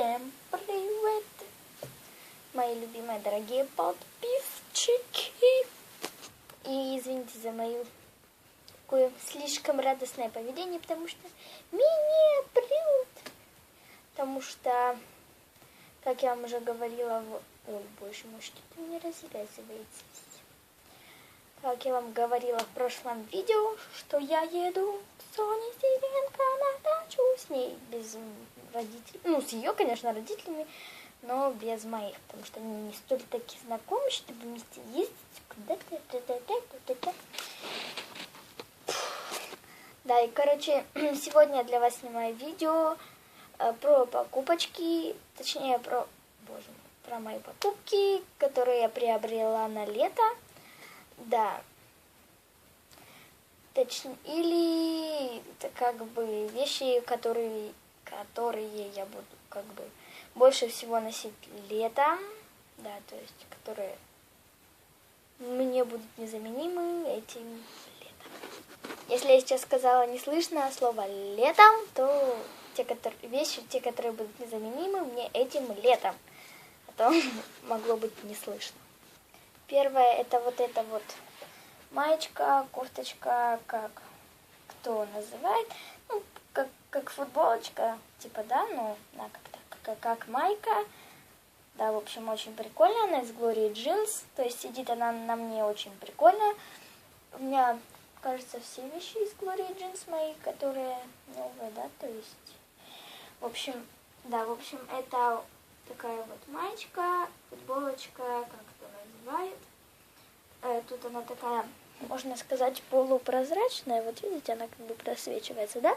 Всем привет! Мои любимые дорогие подписчики! И извините за мою такое слишком радостное поведение, потому что меня прют. Потому что, как я вам уже говорила, в... ой, боже мой, что ты мне развязывается? Как я вам говорила в прошлом видео, что я еду к Соне Сиренко на дачу с ней, без родителей, ну, с ее, конечно, родителями, но без моих, потому что они не столь такие знакомы, чтобы вместе ездить куда-то. Да, и, короче, сегодня я для вас снимаю видео э, про покупочки, точнее, про, боже мой, про мои покупки, которые я приобрела на лето. Да. Точнее, или это как бы вещи, которые, которые я буду как бы больше всего носить летом. Да, то есть, которые мне будут незаменимы этим летом. Если я сейчас сказала не слышно слово летом, то те которые, вещи, те, которые будут незаменимы мне этим летом. А то могло быть не слышно. Первое это вот это вот маечка, кофточка, как кто называет, ну, как, как футболочка, типа, да, ну, да, как, как, как майка. Да, в общем, очень прикольная, она из Glory Jeans, то есть сидит она на мне очень прикольно. У меня, кажется, все вещи из Glory Jeans мои, которые новые, да, то есть, в общем, да, в общем, это такая вот маечка, футболочка, как называет. Э, тут она такая, можно сказать, полупрозрачная. Вот видите, она как бы просвечивается, да?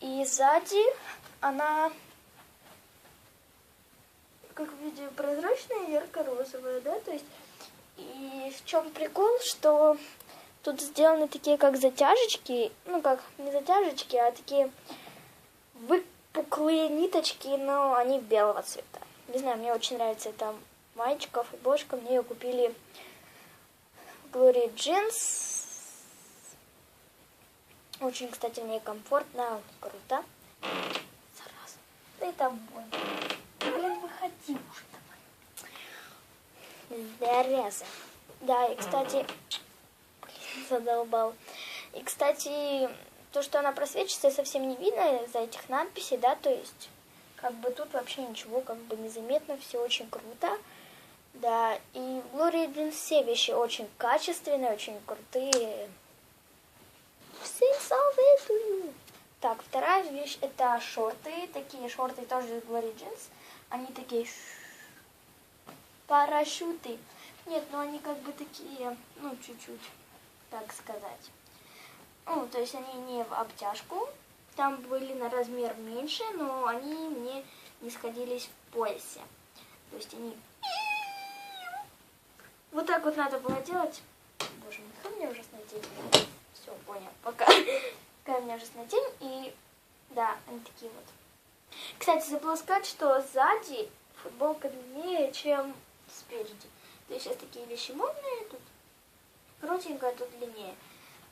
И сзади она, как видите, прозрачная, ярко-розовая, да? То есть, и в чем прикол, что тут сделаны такие как затяжечки, ну как, не затяжечки, а такие выпуклые ниточки, но они белого цвета. Не знаю, мне очень нравится эта маечка, футболочка. Мне ее купили в Glory Jeans. Очень, кстати, мне комфортно, круто. Зараза. Да и больно. Блин, выходи уже давай. Зараза. Да, и, кстати, блин, задолбал. И, кстати, то, что она просвечивается, совсем не видно из-за этих надписей, да, то есть, как бы тут вообще ничего как бы незаметно, все очень круто. Да, и в Glory все вещи очень качественные, очень крутые. Всем советую. Так, вторая вещь это шорты. Такие шорты тоже из Glory Jeans. Они такие парашюты. Нет, но они как бы такие, ну, чуть-чуть, так сказать. Ну, то есть они не в обтяжку. Там были на размер меньше, но они мне не сходились в поясе. То есть они вот так вот надо было делать. Боже мой, какая у меня ужасная тень. Все, понял. Пока. Какая у меня ужасная тень. И да, они такие вот. Кстати, забыла сказать, что сзади футболка длиннее, чем спереди. То есть сейчас такие вещи модные, тут коротенькая, тут длиннее.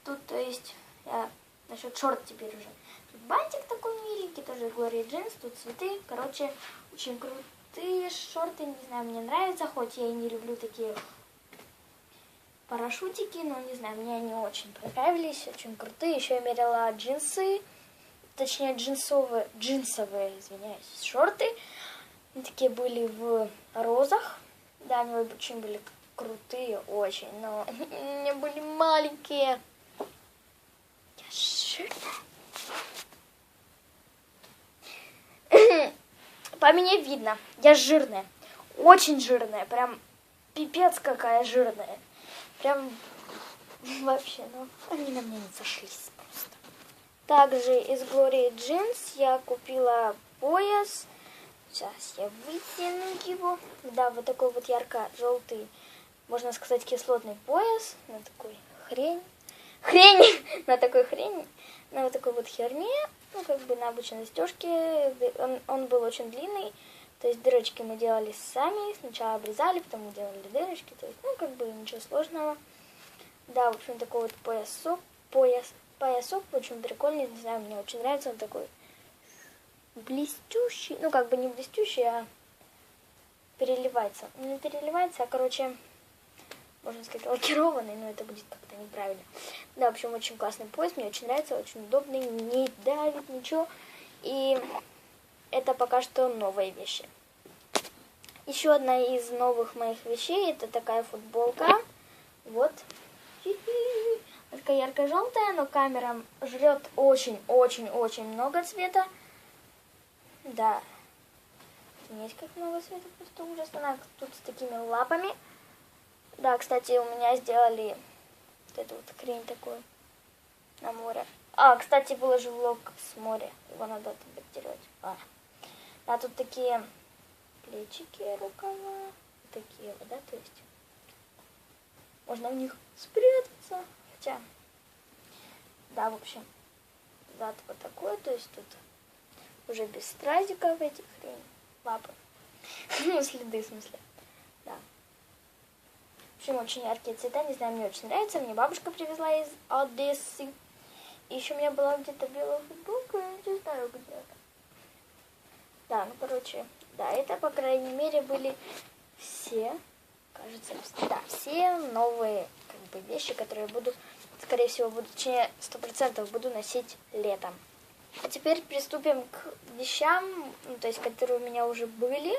Тут, то есть, я насчет шорт теперь уже. Тут бантик такой миленький, тоже Glory Jeans, тут цветы. Короче, очень крутые шорты, не знаю, мне нравятся, хоть я и не люблю такие парашютики, но не знаю, мне они очень понравились, очень крутые. Еще я мерила джинсы, точнее джинсовые, джинсовые, извиняюсь, шорты. Они такие были в розах. Да, они очень были крутые, очень, но они были маленькие. Я жирная. По мне видно, я жирная, очень жирная, прям пипец какая жирная. Прям вообще, ну, они на меня не сошлись просто. Также из Glory Jeans я купила пояс. Сейчас я вытяну его. Да, вот такой вот ярко-желтый, можно сказать, кислотный пояс. На такой хрень. Хрень! на такой хрень. На вот такой вот херне. Ну, как бы на обычной застежке. Он, он был очень длинный. То есть дырочки мы делали сами, сначала обрезали, потом мы делали дырочки, то есть, ну, как бы ничего сложного. Да, в общем, такой вот поясок, пояс, поясок очень прикольный, не знаю, мне очень нравится, он такой блестящий, ну как бы не блестящий, а переливается. Не переливается, а короче, можно сказать, лакированный, но это будет как-то неправильно. Да, в общем, очень классный пояс, мне очень нравится, очень удобный, не давит ничего. И это пока что новые вещи. Еще одна из новых моих вещей, это такая футболка. Вот. Такая ярко-желтая, но камера жрет очень-очень-очень много цвета. Да. Есть как много цвета, просто ужасно. Она тут с такими лапами. Да, кстати, у меня сделали вот эту вот хрень такую на море. А, кстати, выложу влог с моря. Его надо отбортировать. А. Да, тут такие плечики, рукава. Такие вот, да, то есть. Можно в них спрятаться. Хотя, да, в общем, да, вот такое, то есть тут уже без стразиков этих хрень, лапы. ну, следы, в смысле. Да. В общем, очень яркие цвета, не знаю, мне очень нравится. Мне бабушка привезла из Одессы. Еще у меня была где-то белая футболка, я не знаю где-то. Да, ну, короче, да, это, по крайней мере, были все, кажется, да, все новые как бы, вещи, которые буду, скорее всего, буду, точнее, сто процентов буду носить летом. А теперь приступим к вещам, ну, то есть, которые у меня уже были,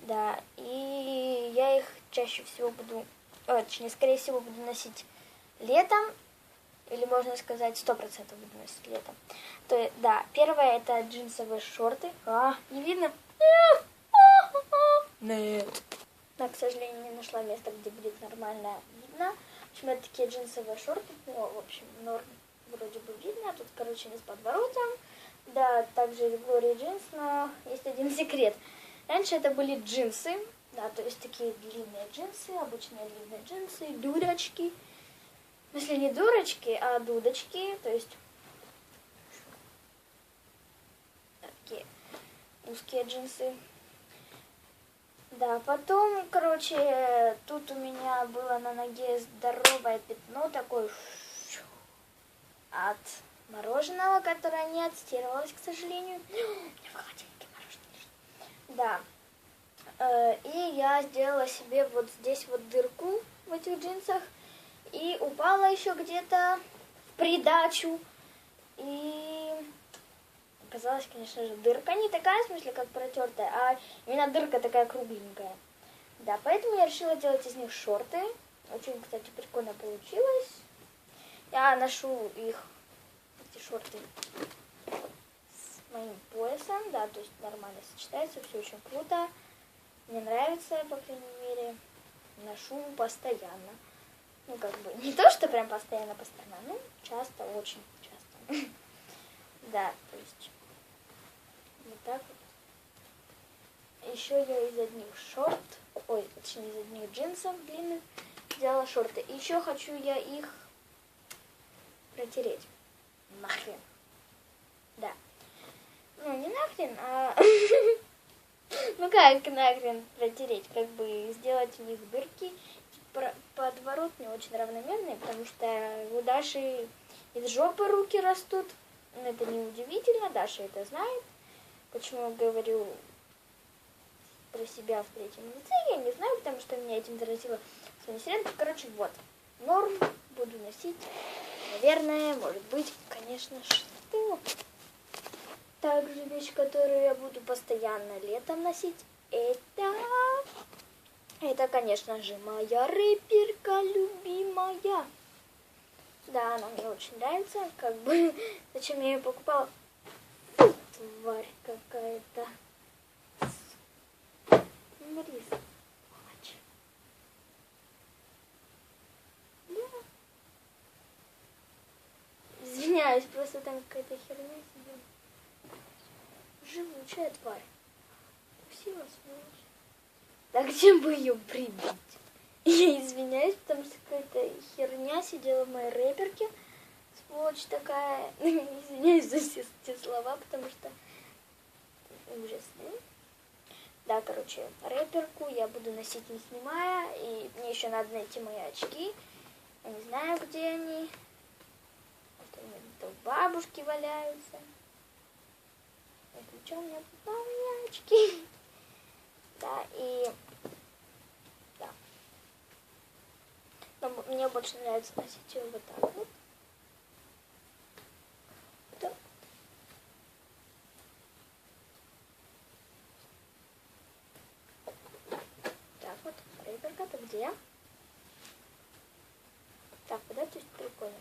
да, и я их чаще всего буду, точнее, скорее всего, буду носить летом, или можно сказать, сто процентов буду носить летом. То, да, первое это джинсовые шорты. А, не видно? Нет. Но, к сожалению, не нашла места, где будет нормально видно. В общем, это такие джинсовые шорты. Ну, в общем, норм вроде бы видно. Тут, короче, не с подворотом. Да, также Glory джинс, но есть один секрет. Раньше это были джинсы. Да, то есть такие длинные джинсы, обычные длинные джинсы, дурочки. Если не дурочки, а дудочки, то есть такие узкие джинсы. Да, потом, короче, тут у меня было на ноге здоровое пятно такое от мороженого, которое не отстирывалось, к сожалению. в мороженое Да. Э, и я сделала себе вот здесь вот дырку в этих джинсах. И упала еще где-то в придачу. И оказалось, конечно же, дырка не такая, в смысле, как протертая, а именно дырка такая кругленькая. Да, поэтому я решила делать из них шорты. Очень, кстати, прикольно получилось. Я ношу их, эти шорты, с моим поясом, да, то есть нормально сочетается, все очень круто. Мне нравится, по крайней мере, ношу постоянно. Как бы, не то, что прям постоянно-постоянно, ну, часто, очень часто. Да, то есть, вот так вот. Еще я из одних шорт, ой, точнее, из одних джинсов длинных взяла шорты. Еще хочу я их протереть. Нахрен. Да. Ну, не нахрен, а... Ну как нахрен протереть? Как бы сделать в них дырки подворот не очень равномерный, потому что у Даши из жопы руки растут. Это не удивительно, Даша это знает. Почему я говорю про себя в третьем лице, я не знаю, потому что меня этим заразила Соня Сиренко. Короче, вот, норм буду носить, наверное, может быть, конечно, что. Также вещь, которую я буду постоянно летом носить, это это, конечно же, моя рэперка любимая. Да, она мне очень нравится. Как бы, зачем я ее покупала? Тварь какая-то. Марис. Да. Извиняюсь, просто там какая-то херня сидит. Живучая тварь. Спасибо, сволочь. Так чем бы ее прибить? Я извиняюсь, потому что какая-то херня сидела в моей рэперке. Сволочь такая. Извиняюсь за все эти слова, потому что ужасно. Да, короче, рэперку я буду носить не снимая. И мне еще надо найти мои очки. Я не знаю, где они. Вот они у бабушки валяются. Если что, у меня плавнячки. Да, и... Но мне больше нравится носить ее вот так вот. Так вот, реберка, ты где? Так, вот это прикольно.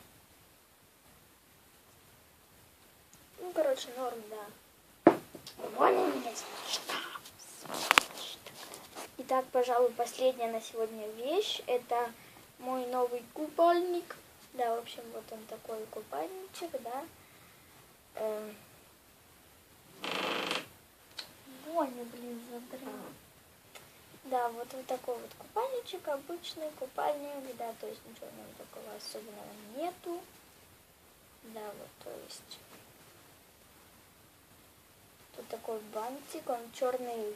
Ну, короче, норм, да. Больно меня Итак, пожалуй, последняя на сегодня вещь. Это мой новый купальник. Да, в общем, вот он такой купальничек, да. Эм... Блин, задрал. Да, вот, вот такой вот купальничек, обычный купальник, да, то есть ничего нем такого особенного нету. Да, вот, то есть тут такой бантик, он черный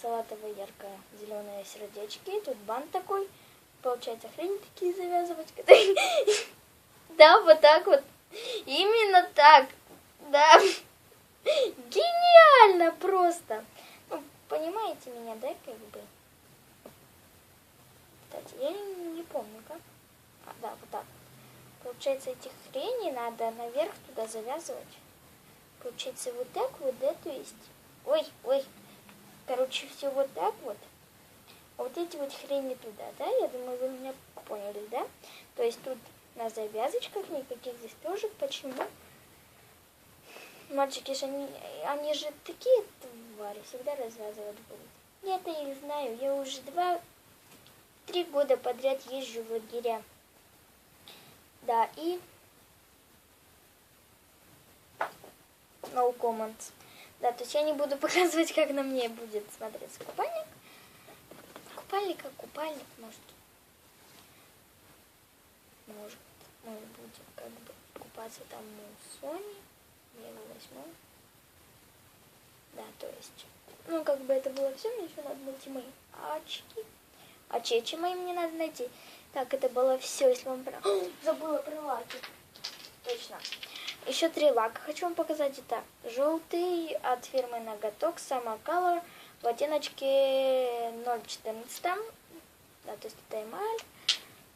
салатовые ярко-зеленые сердечки. Тут бант такой. Получается, хрень такие завязывать. Да, вот так вот. Именно так. Да. Гениально просто. Ну, понимаете меня, да, как бы? Кстати, я не, помню, как. А, да, вот так. Получается, эти хрени надо наверх туда завязывать. Получается, вот так вот, да, то есть... Ой, ой, Короче, все вот так вот. А вот эти вот хрени туда, да? Я думаю, вы меня поняли, да? То есть тут на завязочках никаких застежек. Почему? Мальчики же, они, они же такие твари, всегда развязывать будут. Я-то их знаю, я уже два, три года подряд езжу в лагеря. Да, и no comments. Да, то есть я не буду показывать, как на мне будет смотреться купальник. Купальник как купальник, может. Может, мы будем как бы купаться там у Сони. Я его возьму. Да, то есть, ну, как бы это было все, мне еще надо найти мои очки. А чечи мои мне надо найти. Так, это было все, если вам... Забыла про лаки. Точно. Еще три лака хочу вам показать. Это желтый от фирмы Ноготок Summer Color в оттеночке 014. Да, то есть это эмаль.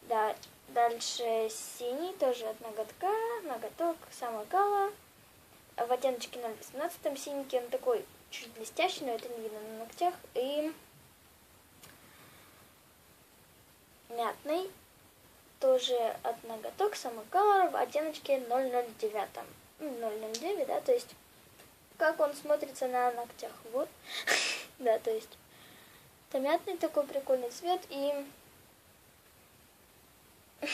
Да, дальше синий, тоже от ноготка, ноготок, Color. В оттеночке 018 синенький, он такой чуть блестящий, но это не видно на ногтях. И мятный тоже от ноготок самоколор в оттеночке 009. 009, да, то есть как он смотрится на ногтях. Вот, да, то есть томятный такой прикольный цвет и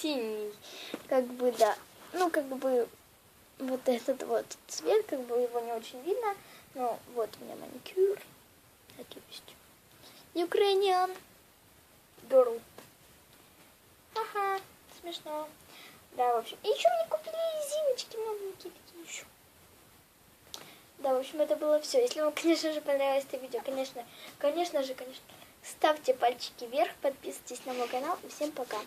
синий, как бы, да. Ну, как бы вот этот вот цвет, как бы его не очень видно, но вот у меня маникюр. Так есть. Ukrainian girl. Ага, смешно. Да, в общем. И еще мне купили резиночки новенькие такие еще. Да, в общем, это было все. Если вам, конечно же, понравилось это видео, конечно, конечно же, конечно, ставьте пальчики вверх, подписывайтесь на мой канал и всем пока.